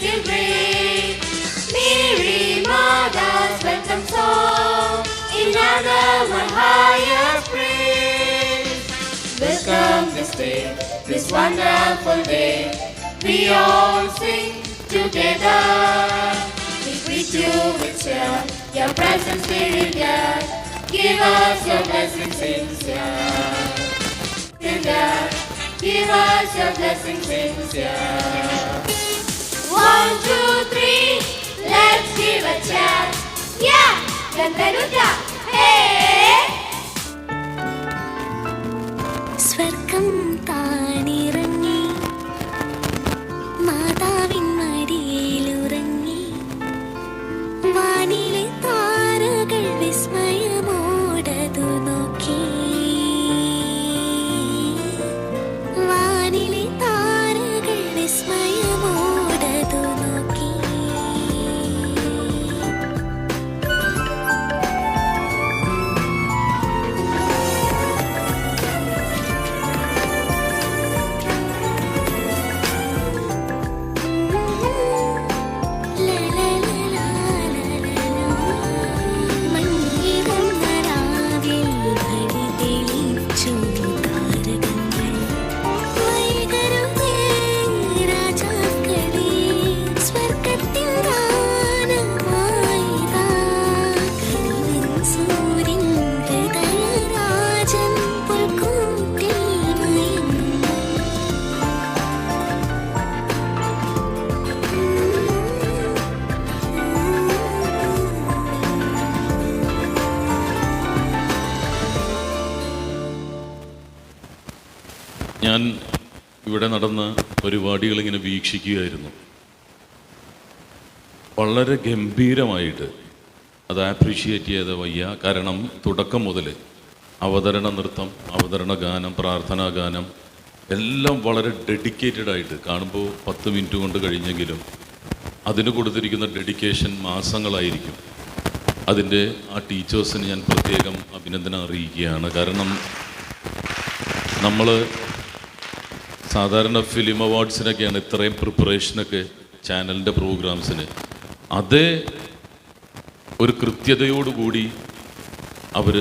we great. Mary Mother's welcome song, another Mahaya spring. Welcome this day, this wonderful day. We all sing together. We greet you with cheer. Your presence very near. Give us your blessings. Sincere. Give us your blessings sincere. One, two, three, let's give a chance. Yeah, Gandaruda, hey! స్వర్గం తా ഇവിടെ നടന്ന പരിപാടികൾ ഇങ്ങനെ വീക്ഷിക്കുകയായിരുന്നു. വളരെ ഗംഭീരമായിട്ട് അത് ആപ്രീഷിയേറ്റ് ചെയ്ത വയ്യ. കാരണം തുടക്കം മുതൽ അവതരണ നൃത്തം അവതരണ ഗാനം പ്രാർത്ഥനാ ഗാനം എല്ലാം വളരെ ഡെഡിക്കേറ്റഡ് ആയിട്ട് കാണുമ്പോൾ പത്ത് മിനിറ്റ് കൊണ്ട് കഴിഞ്ഞെങ്കിലും അതിന് കൊടുത്തിരിക്കുന്ന ഡെഡിക്കേഷൻ മാസങ്ങളായിരിക്കും. അതിന്റെ ആ ടീച്ചേഴ്സിന് ഞാൻ പ്രത്യേകം അഭിനന്ദനം അറിയിക്കുകയാണ്. കാരണം നമ്മൾ സാധാരണ ഫിലിം അവാർഡ്സിനൊക്കെയാണ് ഇത്രയും പ്രിപ്പറേഷനൊക്കെ ചാനലിന്റെ പ്രോഗ്രാംസിന് അതേ ഒരു കൃത്യതയോടുകൂടി അവർ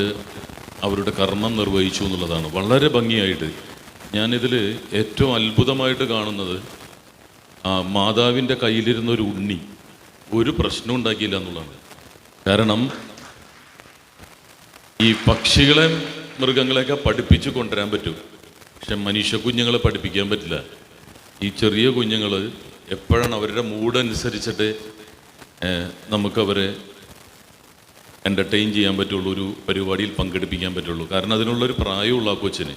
അവരുടെ കർമ്മം നിർവഹിച്ചു എന്നുള്ളതാണ്. വളരെ ഭംഗിയായിട്ട് ഞാനിതിൽ ഏറ്റവും അത്ഭുതമായിട്ട് കാണുന്നത് ആ മാതാവിന്റെ കയ്യിലിരുന്ന ഒരു ഉണ്ണി ഒരു പ്രശ്നം ഉണ്ടാക്കിയില്ല എന്നുള്ളതാണ്. കാരണം ഈ പക്ഷികളെ മൃഗങ്ങളെയൊക്കെ പഠിപ്പിച്ച് കൊണ്ടുവരാൻ പറ്റും. പക്ഷെ മനുഷ്യ കുഞ്ഞുങ്ങളെ പഠിപ്പിക്കാൻ പറ്റില്ല. ഈ ചെറിയ കുഞ്ഞുങ്ങൾ എപ്പോഴാണ് അവരുടെ മൂഡ് അനുസരിച്ചിട്ട് നമുക്കവരെ എന്റർടൈൻ ചെയ്യാൻ പറ്റുള്ളൂ ഒരു പരിപാടിയിൽ പങ്കെടുപ്പിക്കാൻ പറ്റുള്ളൂ. കാരണം അതിനുള്ളൊരു പ്രായമുള്ള ആ കൊച്ചിന്.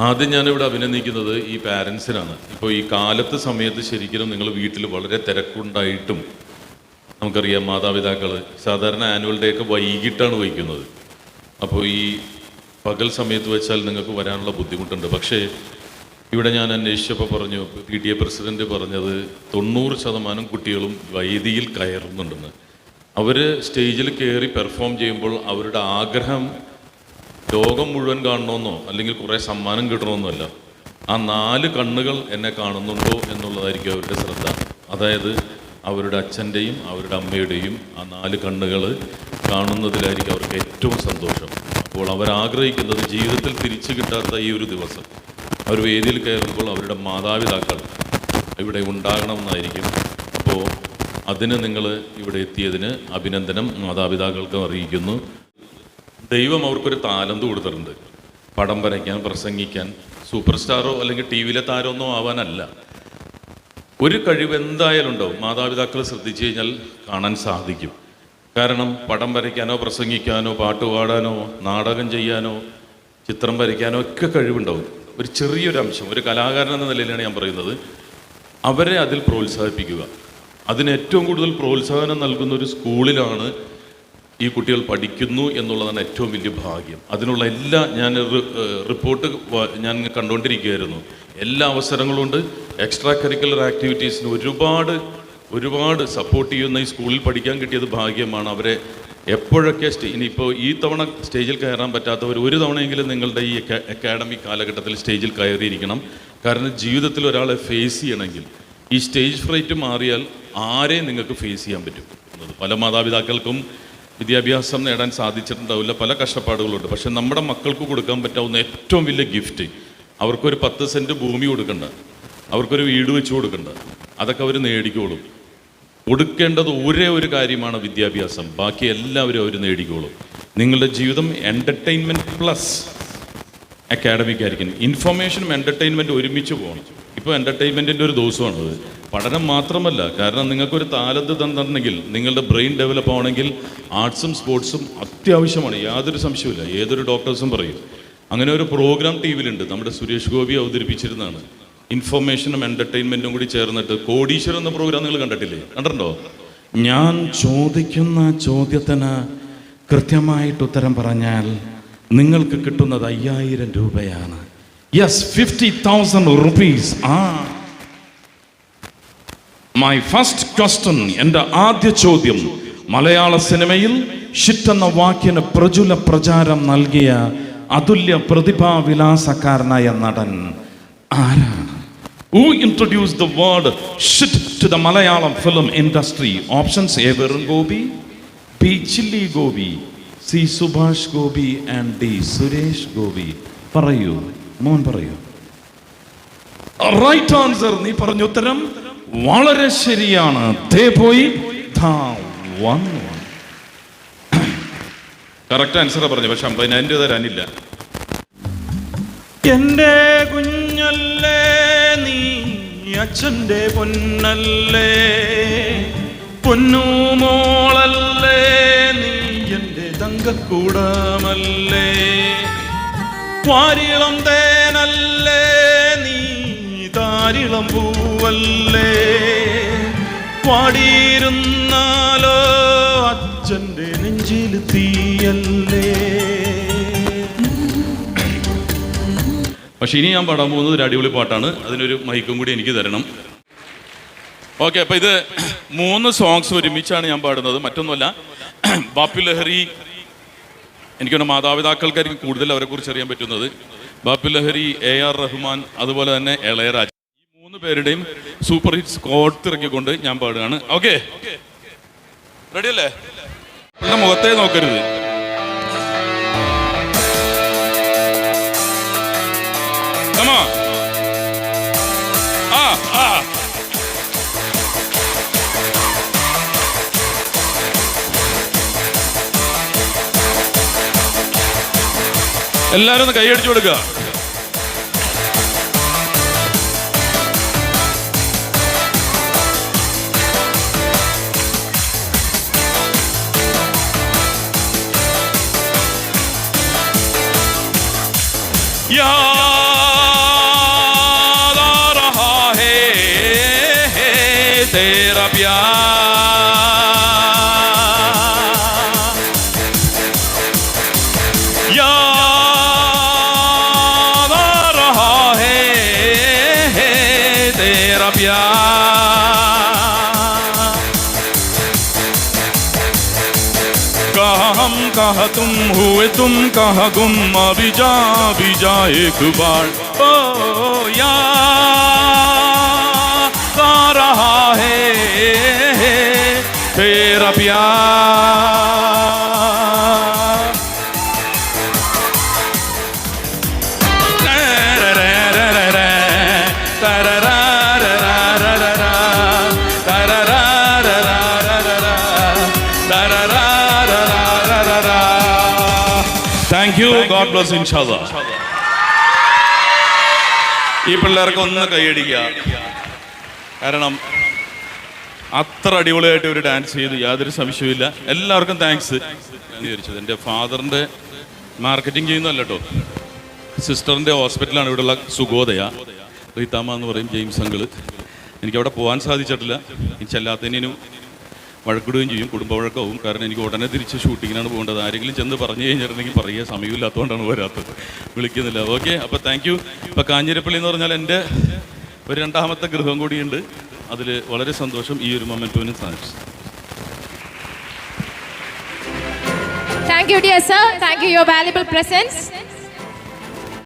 ആദ്യം ഞാനിവിടെ അഭിനന്ദിക്കുന്നത് ഈ പാരൻസിനാണ്. ഇപ്പോൾ ഈ കാലത്ത് സമയത്ത് ശരിക്കും നിങ്ങൾ വീട്ടിൽ വളരെ തിരക്കുണ്ടായിട്ടും നമുക്കറിയാം മാതാപിതാക്കൾ സാധാരണ ആനുവൽ ഡേ ഒക്കെ വൈകിട്ടാണ് വയ്ക്കുന്നത് അപ്പോൾ ഈ പകൽ സമയത്ത് വെച്ചാൽ നിങ്ങൾക്ക് വരാനുള്ള ബുദ്ധിമുട്ടുണ്ട്. പക്ഷേ ഇവിടെ ഞാൻ അന്വേഷിച്ചപ്പോൾ പറഞ്ഞു പി ടി എ പ്രസിഡന്റ് പറഞ്ഞത് തൊണ്ണൂറ് ശതമാനം കുട്ടികളും വൈദിയിൽ കയറുന്നുണ്ടെന്ന്. അവർ സ്റ്റേജിൽ കയറി പെർഫോം ചെയ്യുമ്പോൾ അവരുടെ ആഗ്രഹം ലോകം മുഴുവൻ കാണണമെന്നോ അല്ലെങ്കിൽ കുറേ സമ്മാനം കിട്ടണമെന്നല്ല ആ നാല് കണ്ണുകൾ എന്നെ കാണുന്നുണ്ടോ എന്നുള്ളതായിരിക്കും അവരുടെ ശ്രദ്ധ. അതായത് അവരുടെ അച്ഛന്റെയും അവരുടെ അമ്മയുടെയും ആ നാല് കണ്ണുകൾ കാണുന്നതിലായിരിക്കും അവർക്ക് ഏറ്റവും സന്തോഷം. അപ്പോൾ അവർ അവരാഗ്രഹിക്കുന്നത് ജീവിതത്തിൽ തിരിച്ചു കിട്ടാത്ത ഈ ഒരു ദിവസം. അവർ വേദിയിൽ കയറുമ്പോൾ അവരുടെ മാതാപിതാക്കൾ ഇവിടെ ഉണ്ടാകണമെന്നായിരിക്കും. അപ്പോൾ അതിന് നിങ്ങൾ ഇവിടെ എത്തിയതിന് അഭിനന്ദനം മാതാപിതാക്കൾക്കും അറിയിക്കുന്നു. ദൈവം അവർക്കൊരു താലന്ത് കൊടുത്തിട്ടുണ്ട്. പടം വരയ്ക്കാൻ പ്രസംഗിക്കാൻ സൂപ്പർ സ്റ്റാറോ അല്ലെങ്കിൽ ടി വിയിലെ താരമൊന്നോ ആവാനല്ല. ഒരു കഴിവ് എന്തായാലും ഉണ്ടാവും. മാതാപിതാക്കൾ ശ്രദ്ധിച്ചു കഴിഞ്ഞാൽ കാണാൻ സാധിക്കും. കാരണം പടം വരയ്ക്കാനോ പ്രസംഗിക്കാനോ പാട്ട് പാടാനോ നാടകം ചെയ്യാനോ ചിത്രം വരയ്ക്കാനോ ഒക്കെ കഴിവുണ്ടാവും. ഒരു ചെറിയൊരു അംശം ഒരു കലാകാരൻ എന്ന നിലയിലാണ് ഞാൻ പറയുന്നത്. അവരെ അതിൽ പ്രോത്സാഹിപ്പിക്കുക. അതിന് ഏറ്റവും കൂടുതൽ പ്രോത്സാഹനം നൽകുന്ന ഒരു സ്കൂളിലാണ് ഈ കുട്ടികൾ പഠിക്കുന്നു എന്നുള്ളതാണ് ഏറ്റവും വലിയ ഭാഗ്യം. അതിനുള്ള എല്ലാ ഞാൻ റിപ്പോർട്ട് ഞാൻ കണ്ടുകൊണ്ടിരിക്കുകയായിരുന്നു. എല്ലാ അവസരങ്ങളും ഉണ്ട് എക്സ്ട്രാ കരിക്കുലർ ആക്ടിവിറ്റീസിന് ഒരുപാട് ഒരുപാട് സപ്പോർട്ട് ചെയ്യുന്ന ഈ സ്കൂളിൽ പഠിക്കാൻ കിട്ടിയത് ഭാഗ്യമാണ് അവരെ. എപ്പോഴൊക്കെ സ്റ്റേ ഇനിയിപ്പോൾ ഈ തവണ സ്റ്റേജിൽ കയറാൻ പറ്റാത്തവർ ഒരു തവണയെങ്കിലും നിങ്ങളുടെ ഈ അക്കാഡമിക് കാലഘട്ടത്തിൽ സ്റ്റേജിൽ കയറിയിരിക്കണം. കാരണം ജീവിതത്തിൽ ഒരാളെ ഫേസ് ചെയ്യണമെങ്കിൽ ഈ സ്റ്റേജ് ഫ്രൈറ്റ് മാറിയാൽ ആരെ നിങ്ങൾക്ക് ഫേസ് ചെയ്യാൻ പറ്റും? പല മാതാപിതാക്കൾക്കും വിദ്യാഭ്യാസം നേടാൻ സാധിച്ചിട്ടുണ്ടാവില്ല പല കഷ്ടപ്പാടുകളുണ്ട്. പക്ഷെ നമ്മുടെ മക്കൾക്ക് കൊടുക്കാൻ പറ്റാവുന്ന ഏറ്റവും വലിയ ഗിഫ്റ്റ് അവർക്കൊരു പത്ത് സെന്റ് ഭൂമി കൊടുക്കണ്ട. അവർക്കൊരു വീട് വെച്ച് കൊടുക്കണ്ട. അതൊക്കെ അവർ നേടിക്കോളും. കൊടുക്കേണ്ടത് ഒരേ ഒരു കാര്യമാണ് വിദ്യാഭ്യാസം. ബാക്കി എല്ലാവരും അവർ നേടിക്കോളും. നിങ്ങളുടെ ജീവിതം എന്റർടൈൻമെന്റ് പ്ലസ് അക്കാഡമിക് ആയിരിക്കും. ഇൻഫർമേഷനും എന്റർടൈൻമെന്റും ഒരുമിച്ച് പോകണം. ഇപ്പോൾ എന്റർടൈൻമെന്റിന്റെ ഒരു ദിവസമാണത് പഠനം മാത്രമല്ല കാരണം നിങ്ങൾക്കൊരു താലന്ത് തന്നിട്ടുണ്ടെങ്കിൽ നിങ്ങളുടെ ബ്രെയിൻ ഡെവലപ്പ് ആവണമെങ്കിൽ ആർട്സും സ്പോർട്സും അത്യാവശ്യമാണ്. യാതൊരു സംശയമില്ല ഏതൊരു ഡോക്ടേഴ്സും പറയും. അങ്ങനെ ഒരു പ്രോഗ്രാം ടി വിയിലുണ്ട് നമ്മുടെ സുരേഷ് ഗോപി അവതരിപ്പിച്ചിരുന്നതാണ്. ഇൻഫർമേഷനും എന്റർടൈൻമെന്റും കൂടി ചേർന്നിട്ട് കോടീശ്വരം എന്ന പ്രോഗ്രാം നിങ്ങൾ കണ്ടിട്ടില്ലേ? കണ്ടിട്ടുണ്ടോ? ഞാൻ ചോദിക്കുന്ന ചോദ്യത്തിന് കൃത്യമായിട്ട് ഉത്തരം പറഞ്ഞാൽ നിങ്ങൾക്ക് കിട്ടുന്നത് അയ്യായിരം രൂപയാണ്. യെസ് ഫിഫ്റ്റി തൗസൻഡ് റുപ്പീസ് ആ മൈ ഫസ്റ്റ് ക്വസ്റ്റൻ എന്റെ ആദ്യ ചോദ്യം മലയാള സിനിമയിൽ ഷിറ്റ് എന്ന വാക്കിന് പ്രചുല പ്രചാരം നൽകിയ അതുല്യ പ്രതിഭാവിലാസക്കാരനായ നടൻ ആരാണ്? Who introduced the word shit to the Malayalam film industry? Options A. Varun Gobi, B. Chilli Gobi, C. Subhash Gobi, and D. Suresh Gobi. പറയൂ മോൻ പറയൂ റൈറ്റ് ആൻസർ നീ പറഞ്ഞ ഉത്തരം വളരെ ശരിയാണ് ദേ പോയി ദാ കറക്റ്റ് ആൻസർ പറഞ്ഞു പക്ഷെ അമ്പതിനായിരം രൂപ തരാനില്ല എന്റെ കുഞ്ഞല്ലേ നീ അച്ഛന്റെ പൊന്നല്ലേ? പൊന്നുമോളല്ലേ നീ എന്റെ തങ്കക്കൂടമല്ലേ? വാരിളം തേനല്ലേ നീ താരിളം പൂവല്ലേ? പാടിയിരുന്നാലോ അച്ഛന്റെ നെഞ്ചിൽ തീയല്ലേ? പക്ഷെ ഇനി ഞാൻ പാടാൻ പോകുന്നത് ഒരു അടിപൊളി പാട്ടാണ്. അതിനൊരു മൈക്കും കൂടി എനിക്ക് തരണം. ഓക്കെ അപ്പൊ ഇത് മൂന്ന് സോങ്സ് ഒരുമിച്ചാണ് ഞാൻ പാടുന്നത്. മറ്റൊന്നുമല്ല ബാപ്പി ലഹരി എനിക്കൊന്ന് മാതാപിതാക്കൾക്കായിരിക്കും കൂടുതൽ അവരെ കുറിച്ച് അറിയാൻ പറ്റുന്നത്. ബാപ്പി ലഹരി എ ആർ റഹ്മാൻ അതുപോലെ തന്നെ ഇളയരാജ ഈ മൂന്ന് പേരുടെയും സൂപ്പർ ഹിറ്റ്സ് കോർത്തിറക്കിക്കൊണ്ട് ഞാൻ പാടുകയാണ്. ഓക്കെ. റെഡി അല്ലേ? മുഖത്തെ നോക്കരുത്. എല്ലാരും ഒന്ന് കൈയടിച്ചു കൊടുക്കുക याद आ रहा है तेरा प्यार कहा तुम हुए तुम कहा गुम, अभी जा अभी जा एक बार। ओ, या रहा है, तेरा प्यार। Thank you God bless Inshad ഈ പിള്ളേർക്ക് ഒന്ന് കൈയടിക്കുക. കാരണം അത്ര അടിപൊളിയായിട്ട് ഒരു ഡാൻസ് ചെയ്തു. യാതൊരു സംശയവുമില്ല. എല്ലാവർക്കും താങ്ക്സ് വിചാരിച്ചത് എന്റെ ഫാദറിന്റെ മാർക്കറ്റിംഗ് ചെയ്യുന്നതല്ല കേട്ടോ സിസ്റ്ററിന്റെ ഹോസ്പിറ്റലാണ് ഇവിടെയുള്ള സുഗോദയ. റീതാമ എന്ന് പറയും ജെയിംസ് അങ്കിൾ എനിക്ക് അവിടെ പോകാൻ സാധിച്ചിട്ടില്ല. ഇനി ചെല്ലാത്തതിനും വഴക്കിടുകയും ചെയ്യും കുടുംബ വഴക്കവും. കാരണം എനിക്ക് ഉടനെ തിരിച്ച് ഷൂട്ടിങ്ങിനാണ് പോകേണ്ടത്. ആരെങ്കിലും ചെന്ന് പറഞ്ഞു കഴിഞ്ഞിട്ടുണ്ടെങ്കിൽ പറയുക സമയമില്ലാത്തതുകൊണ്ടാണ് വരാത്തത്. വിളിക്കുന്നില്ല. ഓക്കെ അപ്പോൾ താങ്ക് യു ഇപ്പോൾ കാഞ്ഞിരപ്പള്ളി എന്ന് പറഞ്ഞാൽ എന്റെ ഒരു രണ്ടാമത്തെ ഗൃഹം കൂടിയുണ്ട്. അതിൽ വളരെ സന്തോഷം ഈ ഒരു മൊമെന്റുവിന് സാധിച്ചു. Thank you, dear sir. Thank you, your valuable presence.